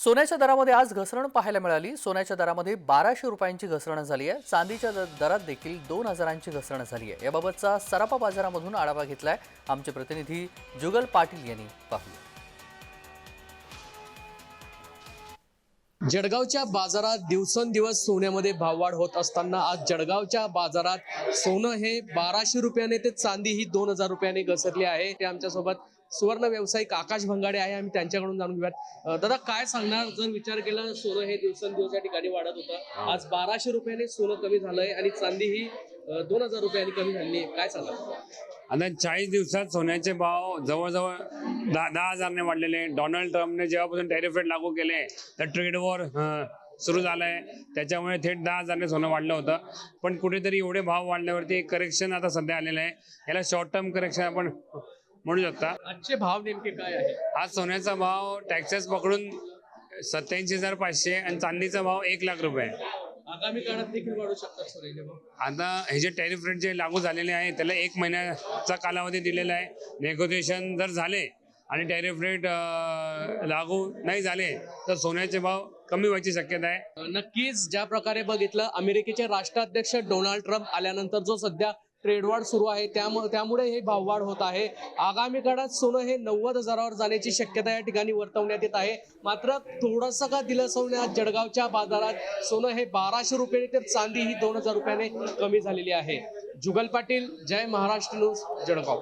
सोन्याच्या दरामध्ये आज घसरण पाहायला मिळाली. सोन्याच्या दरामध्ये बाराशे रुपयांची घसरण झाली आहे. चांदीच्या द- दरात देखील दोन हजारांची घसरण झाली आहे. याबाबतचा सराफा बाजारामधून आढावा घेतलाय आमचे प्रतिनिधी जुगल पाटील यांनी पाहिलं जळगावच्या बाजारात दिवसेंदिवस सोन्यामध्ये भाववाढ होत असताना आज जळगावच्या बाजारात सोनं हे बाराशे रुपयाने ते चांदी ही दोन हजार रुपयाने घसरली आहे. ते आमच्यासोबत सुवर्ण व्यावसायिक आकाश भंगाडे आहे. आम्ही त्यांच्याकडून जाणून घेऊयात. दादा काय सांगणार? जर विचार केला सोनं हे दिवसेंदिवस या ठिकाणी वाढत होतं. आज बाराशे रुपयाने सोनं कमी झालंय आणि चांदी ही दोन हजार रुपयांनी कमी झाली काय सांगाल? आता चाळीस दिवसात सोन्याचे भाव जवळजवळ दहा दहा हजारने वाढलेले. आहे. डोनाल्ड ट्रम्पने जेव्हापासून टॅरिफ रेट लागू केले तर ट्रेड वॉर सुरू झालंय. त्याच्यामुळे थेट दहा हजारने सोनं वाढलं होतं. पण कुठेतरी एवढे भाव वाढल्यावरती एक करेक्शन आता सध्या आलेलं आहे. याला शॉर्ट टर्म करेक्शन आपण म्हणू शकता. आजचे भाव नेमके काय आहे आज सोन्याचा भाव टॅक्सेस पकडून सत्याऐंशी हजार पाचशे आणि चांदीचा भाव एक लाख रुपये. आहे. आगामी काळात देखील वाढू शकतात आता हे जे टॅरिफ रेट जे लागू झालेले आहे त्याला एक महिन्याचा कालावधी दिलेला आहे. नेगोशिएशन जर झाले आणि टॅरिफ रेट लागू नाही झाले तर सोन्याचे भाव कमी व्हायची शक्यता आहे. नक्कीच ज्या प्रकारे बघितलं अमेरिकेचे राष्ट्राध्यक्ष डोनाल्ड ट्रम्प आल्यानंतर जो सध्या ट्रेडवाढ सुरू आहे. त्यामुळे त्यामुळे हे भाववाढ होत आहे. आगामी काळात सोनं हे नव्वद हजारावर जाण्याची शक्यता या ठिकाणी वर्तवण्यात येत आहे. मात्र थोडंसं का दिलासवण्यात जळगावच्या बाजारात सोनं हे बाराशे रुपये तर चांदी ही दोन हजार रुपयाने कमी झालेली आहे. जुगल पाटील जय महाराष्ट्र न्यूज जळगाव.